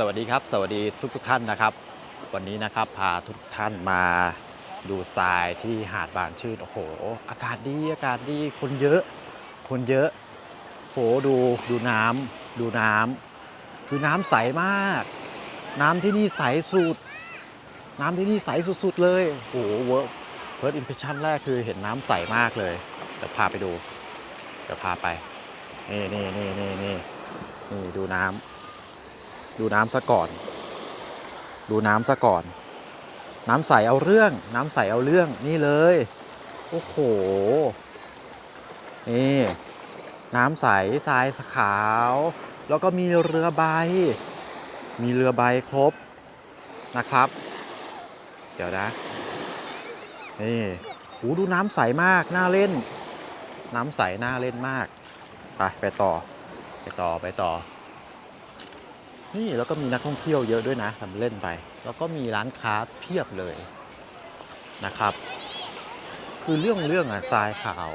สวัสดีครับ สวัสดีทุกทุกท่านนะครับ วันนี้นะครับพาทุกท่านมาดูทรายที่หาดบานชื่นโอ้โห อากาศดีอากาศดีคนเยอะ คนเยอะโหดูดูน้ำดูน้ำดูน้ำใสมาก น้ำที่นี่ใสสุด น้ำที่นี่ใสสุดๆเลยโอ้โหเวิร์กเฟิร์สอิมเพรสชั่นแรกคือเห็นน้ำใสมากเลยเดี๋ยวพาไปดูเดี๋ยวพาไปนี่นี่นี่นี่นี่นี่ดูน้ำ ดูน้ำซะก่อน ดูน้ำซะก่อน น้ำใสเอาเรื่อง น้ำใสเอาเรื่องนี่เลย โอ้โห นี่ น้ำใสทรายขาว แล้วก็มีเรือใบ มีเรือใบครบนะครับ เดี๋ยวนะ นี่โอ้ดูน้ำใสมาก น่าเล่น น้ำใส น่าเล่นมาก ไป ไปต่อ ไปต่อ ไปต่อ นี่แล้วก็มีนักท่องเที่ยวเยอะด้วยนะทำเล่นไป แล้วก็มีร้านค้าเพียบเลยนะครับ คือเรื่องเรื่องอะทรายขาว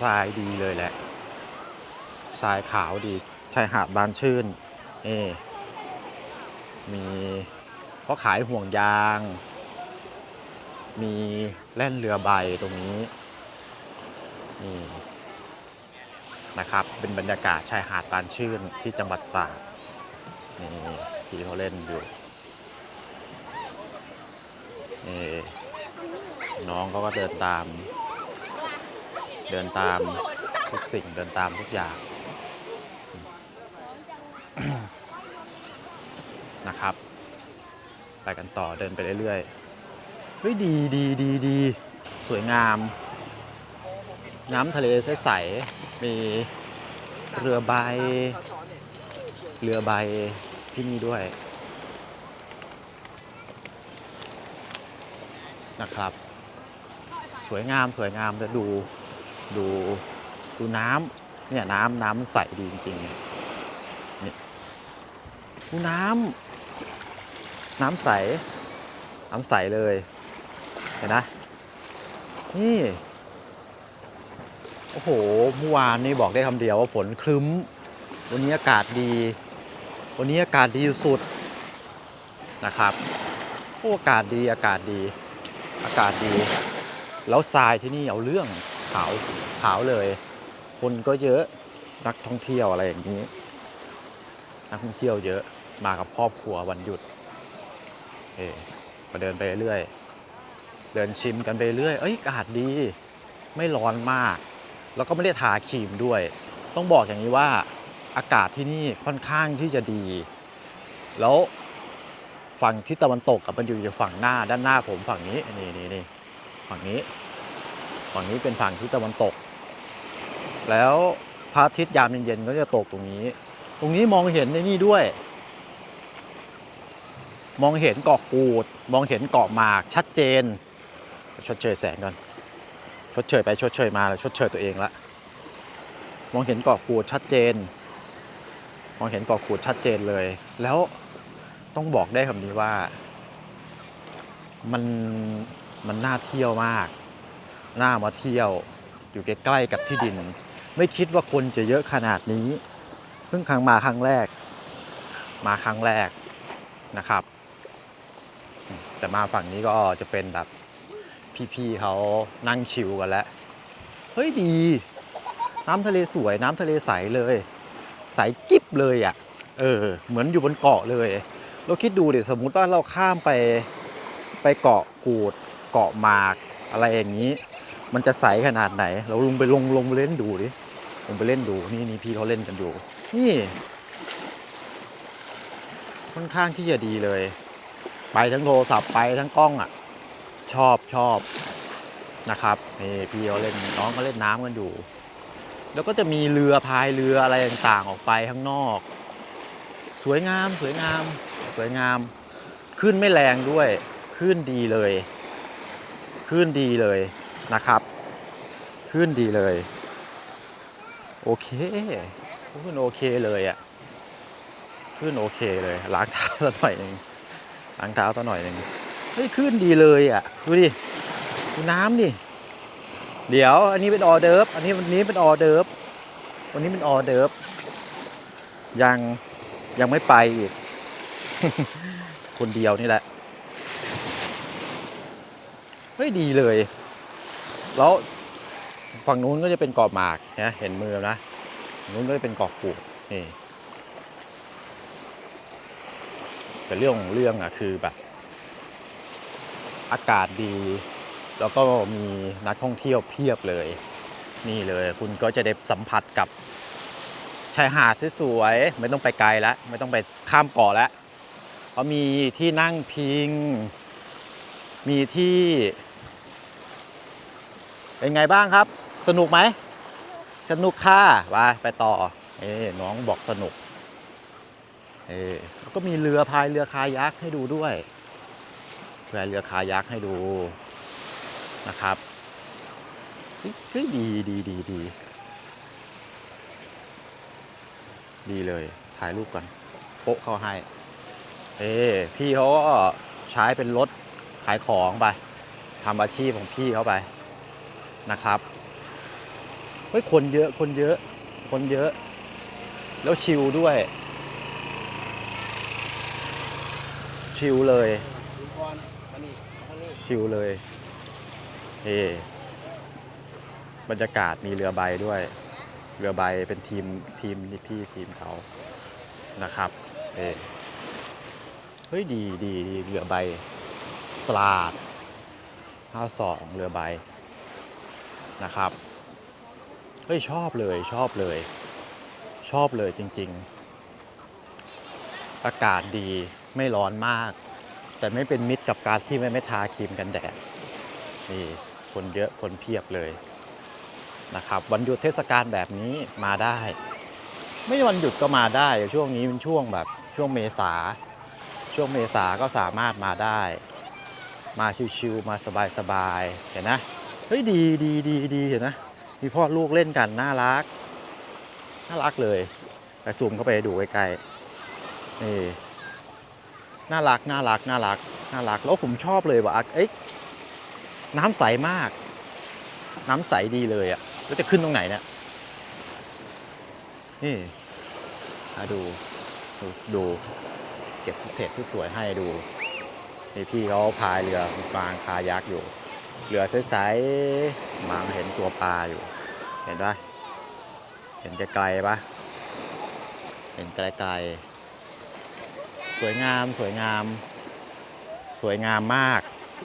ทรายดีเลยแหละทรายขาวดีชายหาดบานชื่นนี่มีเขาขายห่วงยาง มีแล่นเรือใบตรงนี้นี่นะครับ เป็นบรรยากาศชายหาดบานชื่นที่จังหวัดตราด นี่ที่เขาเล่นอยู่นี่น้องเขาก็เดินตาม เดินตามทุกสิ่งเดินตามทุกอย่างนะครับ ไปกันต่อเดินไปเรื่อยๆ เฮ้ยดีดีดีดีสวยงาม น้ำทะเลใสๆมีเรือใบ เรือใบ ที่นี่ด้วยนะครับ สวยงามสวยงามจะดูดูดูน้ำเนี่ยน้ำน้ำมันใสดีจริงๆนี่ดูน้ำน้ำใส น้ำใสเลยเห็นนะนี่โอ้โหเมื่อวานนี่บอกได้คำเดียวว่าฝนครึ้ม วันนี้อากาศดี วันนี้อากาศดีสุดนะครับโอ้อากาศดีอากาศดี อากาศดี แล้วทรายที่นี่เอาเรื่องขาวขาวเลย คนก็เยอะนักท่องเที่ยวอะไรอย่างนี้ นักท่องเที่ยวเยอะมากับครอบครัววันหยุด เออก็เดินไปเรื่อยเดินชิมกันไปเรื่อย เอ้ยอากาศดี ไม่ร้อนมาก แล้วก็ไม่ได้ทาครีมด้วย ต้องบอกอย่างนี้ว่า อากาศที่นี่ค่อนข้างที่จะดี แล้วฝั่งทิศตะวันตกกับมันอยู่ฝั่งหน้าด้านหน้าผมฝั่งนี้นี่นี่นี่ฝั่งนี้ ฝั่งนี้เป็นฝั่งทิศตะวันตก แล้วพระอาทิตย์ยามเย็นๆก็จะตกตรงนี้ ตรงนี้มองเห็นในนี่ด้วย มองเห็นเกาะกูด มองเห็นเกาะหมากชัดเจน ชดเชยแสงก่อนชดเชยไปชดเชยมาแล้วชดเชยตัวเองละมองเห็นเกาะกูดชัดเจน มองเห็นเกาะกูดชัดเจนเลย แล้วต้องบอกได้คำนี้ว่า มันมันน่าเที่ยวมาก น่ามาเที่ยวอยู่ใกล้ๆกับที่ดิน ไม่คิดว่าคนจะเยอะขนาดนี้ เพิ่งครั้งมาครั้งแรก มาครั้งแรกนะครับ แต่มาฝั่งนี้ก็จะเป็นแบบพี่ๆเขานั่งชิลกันแล้ว เฮ้ยดี น้ำทะเลสวยน้ำทะเลใสเลย ใสกิ๊บ เลยอะ่ะ เออ เหมือนอยู่บนเกาะเลย เราคิดดูดิสมมุติว่าเราข้ามไปไปเกาะกูด เกาะหมาก อะไรอย่างนี้ มันจะใสขนาดไหน เราลงไปลงลงไปเล่นดูดิลงไปเล่นดูนี่นี่พี่เขาเล่นกันอยู่ นี่ ค่อนข้างที่จะดีเลย ไปทั้งโทรศัพท์ไปทั้งกล้องอะ ชอบชอบนะครับนี่พี่เขาเล่นน้องก็เล่นน้ำกันอยู่ แล้วก็จะมีเรือพายเรืออะไรต่างๆออกไปข้างนอก สวยงามสวยงามสวยงามขึ้นไม่แรงด้วยขึ้นดีเลย ขึ้นดีเลยนะครับ ขึ้นดีเลย โอเคขึ้นโอเคเลยอะ่ะขึ้นโอเคเลยล้างเท้าสักหน่อยหนึ่งล้างเท้าสักหน่อยหนึ่งเฮ้ยขึ้นดีเลยอะ่ะดูดิดูน้ำดิ เดี๋ยว อันนี้เป็นออเดิร์ฟอันนี้วันนี้เป็นออเดิร์ฟวันนี้เป็นออเดิร์ฟยังยังไม่ไปอีก คนเดียวนี่แหละเฮ้ยดีเลย แล้วฝั่งนู้นก็จะเป็นเกาะหมากนะเห็นมือนะนู้นก็จะเป็นเกาะกูดนี่แต่เรื่องของเรื่องอะคือแบบ อากาศดี แล้วก็มีนักท่องเที่ยวเพียบเลย นี่เลยคุณก็จะได้สัมผัสกับชายหาดสวยๆไม่ต้องไปไกลแล้วไม่ต้องไปข้ามเกาะแล้วเขามีที่นั่งพิง มีที่ เป็นไงบ้างครับ สนุกไหมสนุกค่ะไปไปต่อ เอ้น้องบอกสนุก เออแล้วก็มีเรือพายเรือคายักให้ดูด้วยพายเรือคายักให้ดู นะครับเฮ้ยดีดีดีดีดีเลย ถ่ายรูปก่อนโปะเข้าให้ เอ้พี่เขาก็ใช้เป็นรถขายของไปทำอาชีพของพี่เขาไปนะครับเฮ้ยคนเยอะคนเยอะ คนเยอะ แล้วชิลด้วย ชิลเลย ชิลเลย เอบรรยากาศมีเรือใบด้วย เรือใบเป็นทีมทีมนี่พี่ทีมเขานะครับเอเฮ้ยดีดีดีเรือใบตราดห้าสองเรือใบนะครับเฮ้ยชอบเลยชอบเลย ชอบเลยจริง ๆ อากาศดีไม่ร้อนมาก แต่ไม่เป็นมิตรกับการที่ไม่ไม่ทาครีมกันแดดนี่ คนเยอะคนเพียบเลยนะครับ วันหยุดเทศกาลแบบนี้มาได้ ไม่วันหยุดก็มาได้ช่วงนี้เป็นช่วงแบบช่วงเมษา ช่วงเมษาก็สามารถมาได้ มาชิวๆมาสบายๆเห็นนะเฮ้ยดีดีดีดีเห็นนะมีพ่อลูกเล่นกันน่ารักน่ารักเลยแต่ซูมเข้าไปดูใกล้ๆนี่น่ารักน่ารักน่ารักน่ารักแล้วผมชอบเลยว่าเอ้ย น้ำใสมาก น้ำใสดีเลยอะแล้วจะขึ้นตรงไหนเนี่ยนี่มาดูดูดู เก็บเทจสวยให้ดูนี่พี่เขาพายเรือกลางคายักอยู่ เรือใสๆมองเห็นตัวปลาอยู่ เห็นปะเห็นไกลๆปะเห็นไกลๆสวยงามสวยงาม สวยงามมาก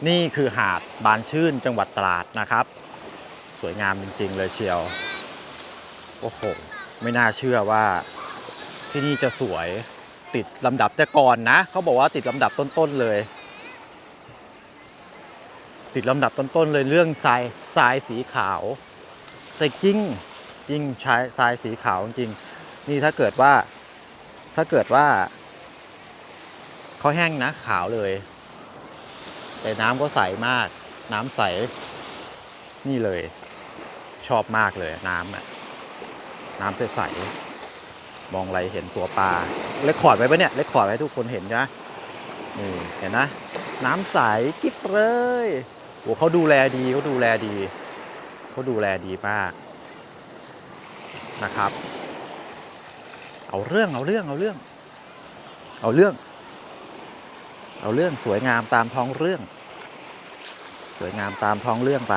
นี่คือหาดบานชื่นจังหวัดตราดนะครับ สวยงามจริง ๆ เลยเชียว โอ้โห ไม่น่าเชื่อว่าที่นี่จะสวยติดลำดับแต่ก่อนนะ เขาบอกว่าติดลำดับต้น ๆ เลย ติดลำดับต้น ๆ เลยเรื่องทรายทรายสีขาว แต่จริงจริงใช้ทรายสีขาวจริง นี่ถ้าเกิดว่าถ้าเกิดว่าเขาแห้งนะขาวเลย แต่น้ำก็ใสมาก น้ำใส นี่เลย ชอบมากเลยน้ำอะน้ำใสๆมองอะไรเห็นตัวปลาเลคคอร์ดไว้ปะเนี่ยเลคคอร์ดไว้ทุกคนเห็นนะนี่เห็นนะ น้ำใสกิ๊บเลยโอ้เขาดูแลดีเขาดูแลดีเขาดูแลดีมากนะครับ เอาเรื่องเอาเรื่องเอาเรื่อง เอาเรื่อง เอาเรื่องสวยงามตามท้องเรื่อง สวยงามตามท้องเรื่องไป